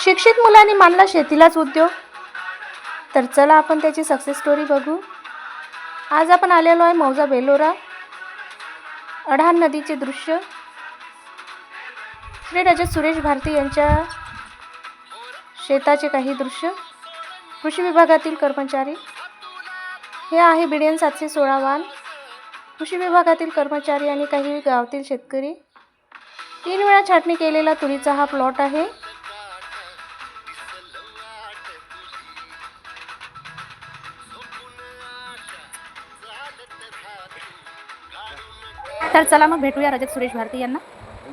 शिक्षित मुलांनी मानला शेतीलाच उद्योग. तर चला आपण त्याची सक्सेस स्टोरी बघू. आज आपण आलेलो आहे मौजा बेलोरा. अढाण नदीचे दृश्य. श्री रजत सुरेश भारती यांच्या शेताचे काही दृश्य. कृषी विभागातील कर्मचारी. हे आहे बिडियन सातशे सोळा वान कृषी विभागातील कर्मचारी आणि काही गावातील शेतकरी. तीन वेळा छाटणी केलेला तुरीचा हा प्लॉट आहे. तर चला मग भेटूया रजत सुरेश भारती यांना.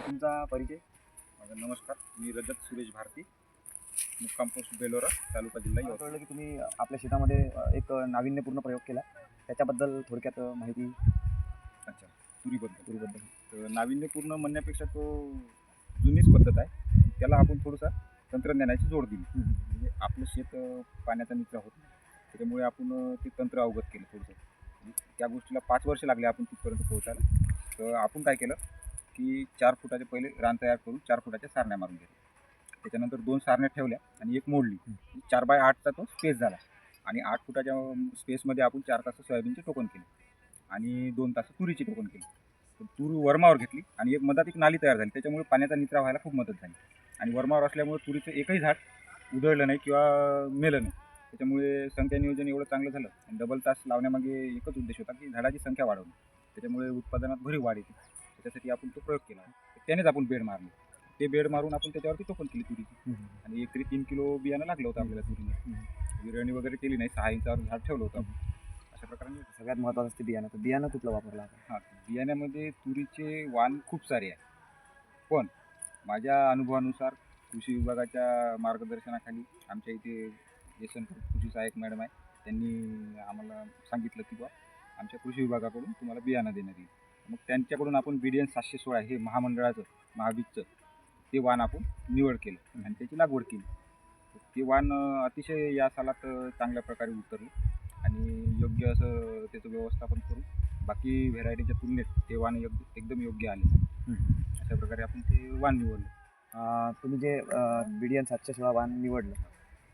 तुमचा परिचय? माझा नमस्कार मी रजत सुरेश भारती मुक्काम पोस्ट बेलोरा तालुका जिल्हा कळलं की तुम्ही आपल्या शेतामध्ये एक नाविन्यपूर्ण प्रयोग केला. त्याच्याबद्दल थोडक्यात माहिती अच्छा तुरीबद्दल. तुरीबद्दल. तर नाविन्यपूर्ण म्हणण्यापेक्षा तो जुनीच पद्धत आहे. त्याला आपण थोडंसं तंत्रज्ञानाची जोड दिली. म्हणजे आपलं शेत पाण्याचा निचरा होत नाही. त्याच्यामुळे आपण ते तंत्र अवगत केलं थोडंसं. त्या गोष्टीला पाच वर्ष लागले आपण तिथपर्यंत पोहोचायला. तर आपण काय केलं की चार फुटाचे पहिले रान तयार करून चार फुटाच्या सारण्या मारून घेतल्या. त्याच्यानंतर दोन सारण्या ठेवल्या आणि एक मोडली. चार बाय आठचा तो स्पेस झाला. आणि आठ फुटाच्या स्पेसमध्ये आपण चार तास सोयाबीनचे टोकन केले. आणि दोन तास तुरीचे टोकन केले. तर तूर वर्मावर घेतली आणि एक मधात एक नाली तयार झाली. त्याच्यामुळे पाण्याचा निचरा व्हायला खूप मदत झाली. आणि वर्मावर असल्यामुळे तुरीचं एकही झाड उधळलं नाही किंवा मेलं नाही. त्याच्यामुळे संख्या नियोजन एवढं चांगलं झालं. आणि डबल तास लावण्यामागे एकच उद्देश होता की झाडाची संख्या वाढवणे. त्याच्यामुळे उत्पादनात भरीव वाढ येते. त्याच्यासाठी आपण तो प्रयोग केला. त्यानेच आपण बेड मारले. ते बेड मारून आपण त्याच्यावरती टोकन केली तुरीची. आणि एकरी तीन किलो बियाणं लागलं होतं आपल्याला तुरीने. विरळणी वगैरे केली नाही सहा इंचावर झाड ठेवलं होतं. अशा प्रकारे सगळ्यात महत्त्वाचं असते बियाणं. तर बियाणं कुठलं वापरलं आपण? हां बियाण्यामध्ये तुरीचे वाण खूप सारे आहे पण माझ्या अनुभवानुसार कृषी विभागाच्या मार्गदर्शनाखाली आमच्या इथे यशवंत कृषी सहाय्यक मॅडम आहे त्यांनी आम्हाला सांगितलं की बा आमच्या कृषी विभागाकडून तुम्हाला बियाणं देण्यात येईल. मग त्यांच्याकडून आपण बी डी एन सातशे सोळा हे महामंडळाचं महाबीजचं ते वाण आपण निवड केलं आणि त्याची लागवड केली. ते वाण अतिशय या सालात चांगल्या प्रकारे उतरलं आणि योग्य असं त्याचं व्यवस्थापन करून बाकी व्हेरायटीच्या तुलनेत ते वाण योग्य एकदम योग्य आले. अशा प्रकारे आपण ते वाण निवडलं. तुम्ही जे बी डी एन सातशे सोळा वाण निवडलं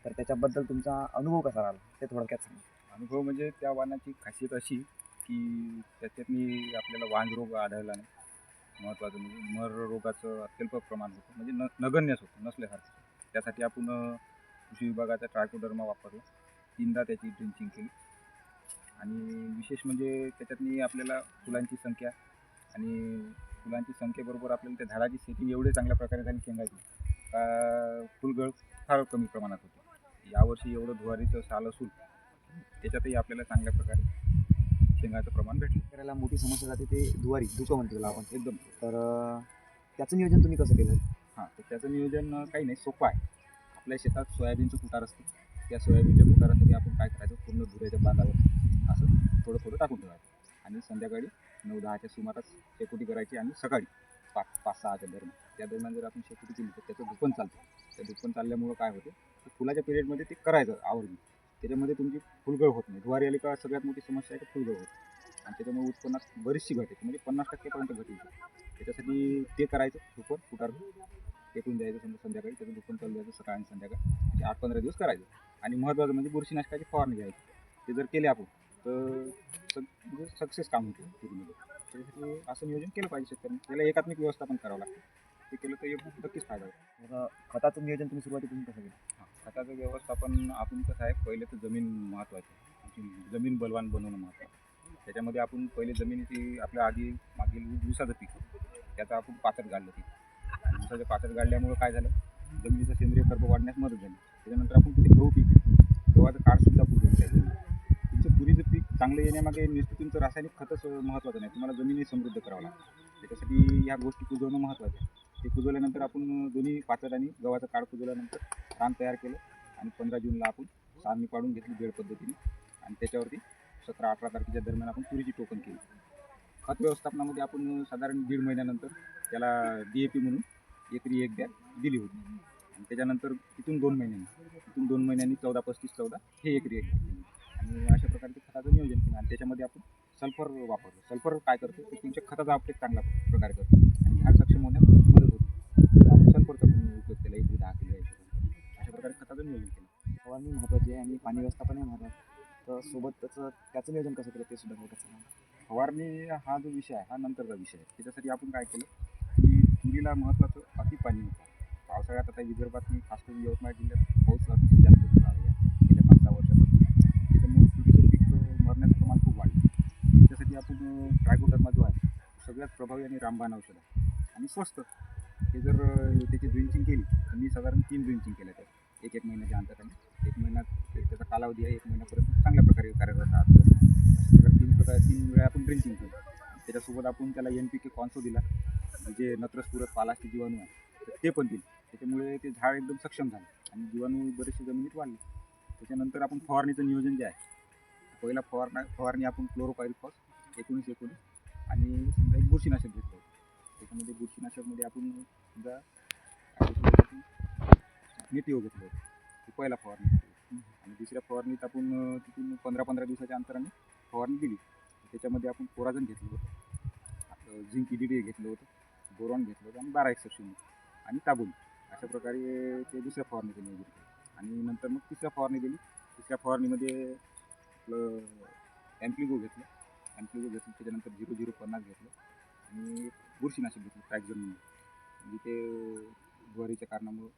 तर त्याच्याबद्दल तुमचा अनुभव कसा राहिला? ते थोडक्यात सांगा. अनुभव म्हणजे त्या वाणाची खासियत अशी की त्याच्यात मी आपल्याला वांज रोग आढळला नाही. महत्त्वाचं म्हणजे मर रोगाचं अत्यल्प प्रमाण होतं. म्हणजे न नगण्यच होतं नसल्यासारखं. त्यासाठी आपण कृषी विभागाचा ट्रायकोडर्मा वापरला. तीनदा त्याची ड्रिंचिंग केली. आणि विशेष म्हणजे त्याच्यातनी आपल्याला फुलांची संख्या आणि फुलांची संख्येबरोबर आपल्याला त्या झाडाची सेटिंग एवढे चांगल्या प्रकारे झाली शेंगाची का फुलगळ फार कमी प्रमाणात होती. यावर्षी एवढं धुवारीचं साल असून त्याच्यातही आपल्याला चांगल्या प्रकारे शेंगाचं प्रमाण भेटलं. शेतकऱ्याला मोठी समस्या जाते ते दुवारी धुकं म्हणतो त्याला आपण. एकदम. तर त्याचं नियोजन तुम्ही कसं केलं? हां तर त्याचं नियोजन काही नाही सोपं आहे. आपल्या शेतात सोयाबीनचं कुटार असतं. त्या सोयाबीनच्या कुटारासाठी आपण काय करायचं? पूर्ण धुऱ्याच्या बांधावर असं थोडं थोडं टाकून ठेवायचं. आणि संध्याकाळी नऊ दहाच्या सुमारास शेकोटी करायची आणि सकाळी पाच पाच सहाच्या दरम्यान. त्या दरम्यान जर आपण शेकोटी केली तर त्याचं धुपण चालतं. त्या धुपण चालल्यामुळं काय होतं? की फुलाच्या पिरियडमध्ये ते करायचं आवर्जून त्याच्यामध्ये तुमची फुलगळ होत नाही. ज्वारी आली का सगळ्यात मोठी समस्या आहे की फुलगळ होत आणि त्याच्यामुळे उत्पन्नात बरीचशी घट येते. म्हणजे पन्नास टक्केपर्यंत घट येते. त्याच्यासाठी ते करायचं सुपर फुटार पेटून द्यायचं समजा संध्याकाळी त्याचं दुकान चालू द्यायचं सकाळ आणि संध्याकाळी. म्हणजे आठ पंधरा दिवस करायचं. आणि महत्त्वाचं म्हणजे बुरशीनाशकाची फवारणी घ्यायची. ते जर केले आपण तर सग म्हणजे सक्सेस काम होतं तुरीमध्ये त्याच्यासाठी असं नियोजन केलं पाहिजे शेतकऱ्यांनी. त्याला एकात्मिक व्यवस्थापन करावं लागतं. ते केलं तर एक नक्कीच फायदा होतो खताचं नियोजन तुम्ही सुरुवातीपासून कसं केलं? खताचं व्यवस्थापन आपण कसं आहे पहिले तर जमीन महत्त्वाची आमची जमीन बलवान बनवणं महत्त्वाचं त्याच्यामध्ये आपण पहिले जमिनीची आपल्या आधी मागील ऊस- पीक होतं. त्याचं आपण पाचट गाडलं पीक दिवसाचं पातळ पाचट गाडल्यामुळं काय झालं? जमिनीचं सेंद्रिय कर्ब वाढण्यास मदत झाली. त्याच्यानंतर आपण तिथे गहू पीक गव्हाचं काळसुद्धा पुजवलं त्या तुमचं पुरीचं पीक चांगलं येण्यामागे नुसतं तुमचं रासायनिक खतच महत्त्वाचं नाही. तुम्हाला जमिनी समृद्ध करावं लागतं. त्याच्यासाठी ह्या गोष्टी पुजवणं महत्त्वाचं आहे. ते कुजवल्यानंतर आपण दोन्ही पाचट आणि गव्हाचं काळ कुजवल्यानंतर रान तयार केलं आणि पंधरा जूनला आपण सारणी पाडून घेतली बेड पद्धतीने. आणि त्याच्यावरती सतरा अठरा तारखेच्या दरम्यान आपण तुरीची टोकन केली. खत व्यवस्थापनामध्ये आपण साधारण दीड महिन्यानंतर त्याला डी ए पी म्हणून एकरी एक द्या दिली होती. आणि त्याच्यानंतर तिथून दोन महिन्यांनी तिथून दोन महिन्यांनी चौदा पस्तीस चौदा हे एकरी एक आणि अशा प्रकारचे खताचं नियोजन केलं. आणि त्याच्यामध्ये आपण सल्फर वापरतो सल्फर काय करतो? ते तुमच्या खताचा अपटेक चांगला प्रकारे करतो. आणि झाड सक्षम होण्यास हिशोबाने. फवारणीचं नियोजन केलं. फवारणी महत्त्वाची आहे आणि पाणी व्यवस्थापन आहे. महत्त्वाचं तर सोबत त्याचं त्याचं नियोजन कसं केलं ते सुद्धा सांगा फवारणी हा जो विषय आहे हा नंतरचा विषय आहे. त्याच्यासाठी आपण काय केलं की तुरीला महत्त्वाचं अति पाणी होतं. पावसाळ्यात आता विदर्भात मी खास करून यवतमाळ जिल्ह्यात पाऊस अतिशय जास्त होत आहे. या गेल्या पाच सहा वर्षापासून. त्याच्यामुळे तुरीचं पीक मरण्याचं प्रमाण खूप वाढलं. त्याच्यासाठी आपण ट्रायकोडर्मा जो आहे सगळ्यात प्रभावी आणि रामबाण औषध आहे. आणि स्वस्त. हे जर त्याची ड्रिंचिंग केली तर मी साधारण तीन ड्रिंचिंग केल्या त्यात. एक एक महिन्याच्या अंतराने एक महिना त्याचा कालावधी आहे एक महिन्यापर्यंत चांगल्या प्रकारे कार्यरत राहतो तीन प्रकार तीन वेळा आपण ड्रिंकिंग केलं त्याच्यासोबत आपण त्याला एन पी के कॉन्सो दिला जे नत्रस्फुरत पालाचे जीवाणू आहे ते पण दिले. त्याच्यामुळे ते झाड एकदम सक्षम झाले आणि जीवाणू बरेचसे जमिनीत वाढले. त्याच्यानंतर आपण फवारणीचं नियोजन जे आहे पहिला फवारणा फवारणी आपण क्लोरोपायरिफॉस एकोणीस एकोणीस आणि समजा एक बुरशीनाशक घेतलं. होतं त्याच्यामध्ये बुरशीनाशकमध्ये आपण समजा नेटिव्ह घेतलं होतं. ते पहिला फवारणी आणि दुसऱ्या फवारणीत आपण तिथून पंधरा पंधरा दिवसाच्या अंतराने फवारणी दिली त्याच्यामध्ये आपण कोराजन घेतलं होतं. आपलं झिंक डी घेतलं होतं. बोरॉन घेतलं होतं आणि बारा एक्सेप्शन आणि ताबून अशा प्रकारे ते दुसऱ्या फवारणी नियोजन केलं. आणि नंतर मग तिसऱ्या फवारणी दिली. तिसऱ्या फवारणीमध्ये आपलं ॲम्प्लिगो घेतलं. ॲम्प्लिगो घेतलं. त्याच्यानंतर झिरो झिरो पन्नास घेतलं. आणि बुरशीनाशक घेतलं. पॅक्झन म्हणून. म्हणजे ते ज्वारीच्या कारणामुळं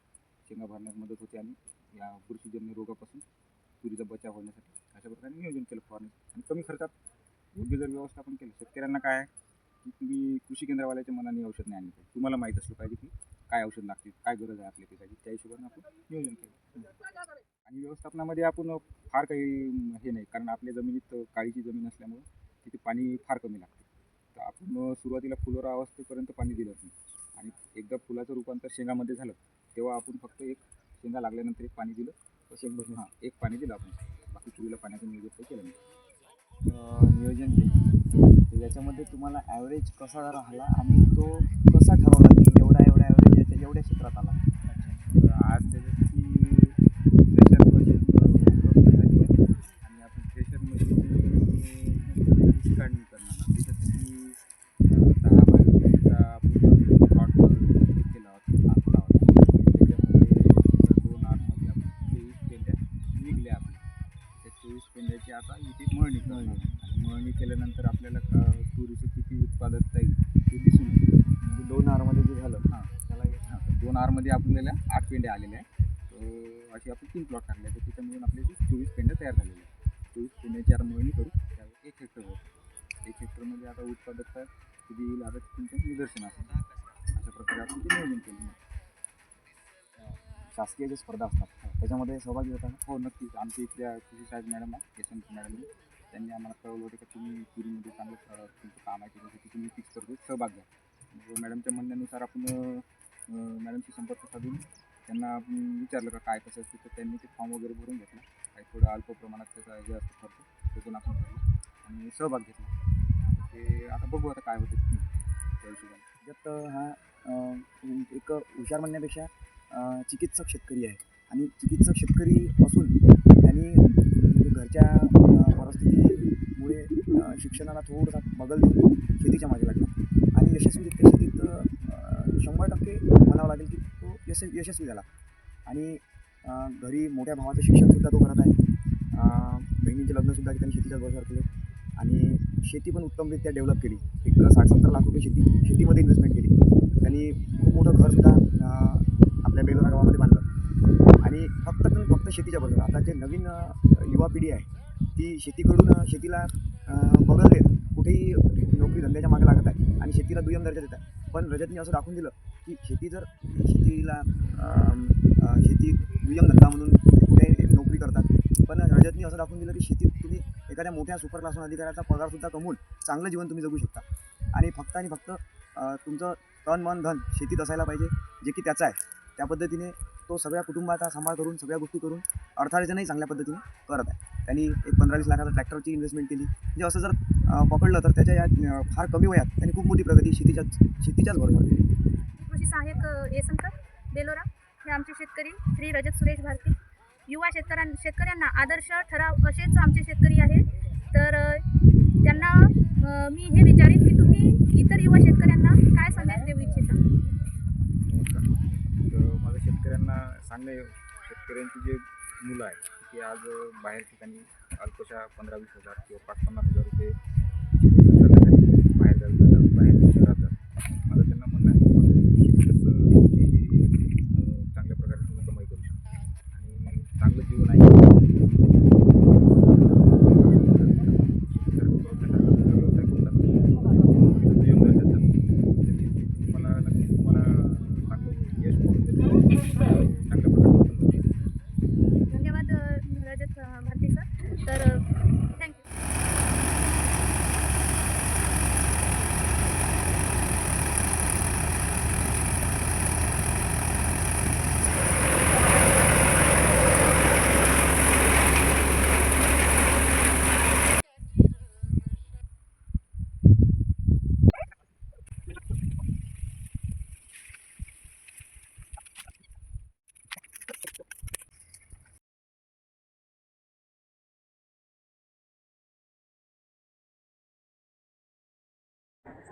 शेंगा भरण्यास मदत होते आणि या बुरशीजन्य रोगापासून तुरीचा बचाव होण्यासाठी अशा प्रकारे नियोजन केलं फवारणी. आणि कमी खर्चात योग्य जर व्यवस्थापन केलं शेतकऱ्यांना काय की तुम्ही कृषी केंद्रवाल्याच्या मनाने औषध नाही आणलं पाहिजे. तुम्हाला माहीत असलं पाहिजे की काय औषध लागते काय गरज आहे आपल्या पिकाची त्या हिशोबाने आपण नियोजन केलं. आणि व्यवस्थापनामध्ये आपण फार काही हे नाही कारण आपल्या जमिनीत काळीची जमीन असल्यामुळं तिथे पाणी फार कमी लागते. तर आपण सुरुवातीला फुलोरा अवस्थेपर्यंत पाणी दिलं नाही. आणि एकदा फुलाचं रूपांतर शेंगामध्ये झालं तेव्हा आपण फक्त एक शेंगा लागल्यानंतर एक पाणी दिलं तर शेंग हां एक पाणी दिलं आपण बाकी तुरीला पाण्याचं नियोजन काही केलं नाही नियोजन केलं याच्यामध्ये तुम्हाला ॲव्हरेज कसा राहिला आणि तो कसा ठरवला की एवढा एवढा ॲव्हरेज याच्या एवढ्या क्षेत्रात आला तर आज त्याच्यासाठी प्रेशर मशीन आणि आपण प्रेशर मशीन काढणी करणार दोन आरमध्ये आपल्याला आठ पेंड्या आलेल्या आहेत. तर अशी आपण तीन प्लॉट टाकले तर त्याच्यामधून आपले चोवीस पेंड्या तयार झालेल्या आहेत. चोवीस पेंड्याची आता मोहिनी करू त्यावर एक हेक्टर होतं एक हेक्टरमध्ये आता उत्पादकता किती येईल आता तुमच्या निदर्शन असेल. अशा प्रकारे आपण ते नियोजन केलं. शासकीय जे स्पर्धा असतात त्याच्यामध्ये सहभागी होता. हो नक्कीच. आमच्या इथल्या कृषी साहेब मॅडम आहे यशवंत मॅडम त्यांनी आम्हाला कळवलं होतं की तुम्ही तुरीमध्ये चांगलं तुमचं काम आहे त्याच्यासाठी तुम्ही फिक्स करतो. सहभाग घ्या मॅडमच्या म्हणण्यानुसार आपण मॅडमशी संपर्क साधून त्यांना विचारलं का काय कसं असतं तर त्यांनी ते फॉर्म वगैरे भरून घेतला. काही थोडं अल्प प्रमाणात त्याचा जे असतो खर्च त्यातून आपण भरला आणि सहभाग घेतला. ते आता बघू आता काय होतं ते. त्या हिशोबाने. त्यात हा एक हुशार म्हणण्यापेक्षा चिकित्सक शेतकरी आहे. आणि चिकित्सक शेतकरी असून त्यांनी घरच्या परिस्थितीमुळे शिक्षणाला थोडासा बगल देऊन शेतीच्या मागे लागला. आणि यशस्वीरित्या शेतीत शंभर टक्के म्हणावं लागेल की तो यश यशस्वी झाला. आणि घरी मोठ्या भावाचं शिक्षणसुद्धा तो करत आहे. बहिणीचे लग्नसुद्धा त्यांनी शेतीच्या बरोबर केले. आणि शेती पण उत्तमरित्या डेव्हलप केली. एक साठ सत्तर लाख रुपये शेती शेतीमध्ये इन्व्हेस्टमेंट केली. त्यांनी खूप मोठं घरसुद्धा आपल्या बेलोरा गावामध्ये बांधलं. आणि फक्त फक्त शेतीच्या बरोबर. आता जे नवीन युवा पिढी आहे ती शेतीकडून शेतीला बघत बगल कुठेही नोकरी धंद्याच्या मागे लागत आहे आणि शेतीला दुय्यम दर्जा देत आहे. पण रजतने असं दाखवून दिलं की शेती जर शेतीला शेती दुय्यम धंदा म्हणून कुठे नोकरी करतात. पण रजतने असं दाखवून दिलं की शेतीत तुम्ही एखाद्या मोठ्या सुपर क्लासून अधिकाऱ्याचा पगारसुद्धा कमवून चांगलं जीवन तुम्ही जगू शकता. आणि फक्त आणि फक्त तुमचं तन मन धन शेतीत असायला पाहिजे जे की त्याचं आहे. त्या पद्धतीने तो सगळ्या कुटुंबाचा सांभाळ करून सगळ्या गोष्टी करून अर्थार्जनही चांगल्या पद्धतीने करत आहे. त्यांनी एक पंधरा वीस लाखाचा ट्रॅक्टरची इन्व्हेस्टमेंट केली. म्हणजे असं जर पकडलं तर त्याच्या या फार कमी वयात त्यांनी खूप मोठी प्रगती शेतीच्याच शेतीच्याच बरोबर केली. कृषी सहाय्यक येसनकर बेलोरा हे आमचे शेतकरी श्री रजत सुरेश भारती. युवा शेतकऱ्यां शेतकऱ्यांना आदर्श ठराव असेच आमचे शेतकरी आहे तर त्यांना मी हे विचारीन की तुम्ही इतर युवा शेतकऱ्यांना काय संदेश देऊ इच्छिता? नमस्कार. तर माझं शेतकऱ्यांना सांगणे शेतकऱ्यांची जे मुलं आहेत ते आज बाहेर ठिकाणी अल्पशा पंधरा वीस हजार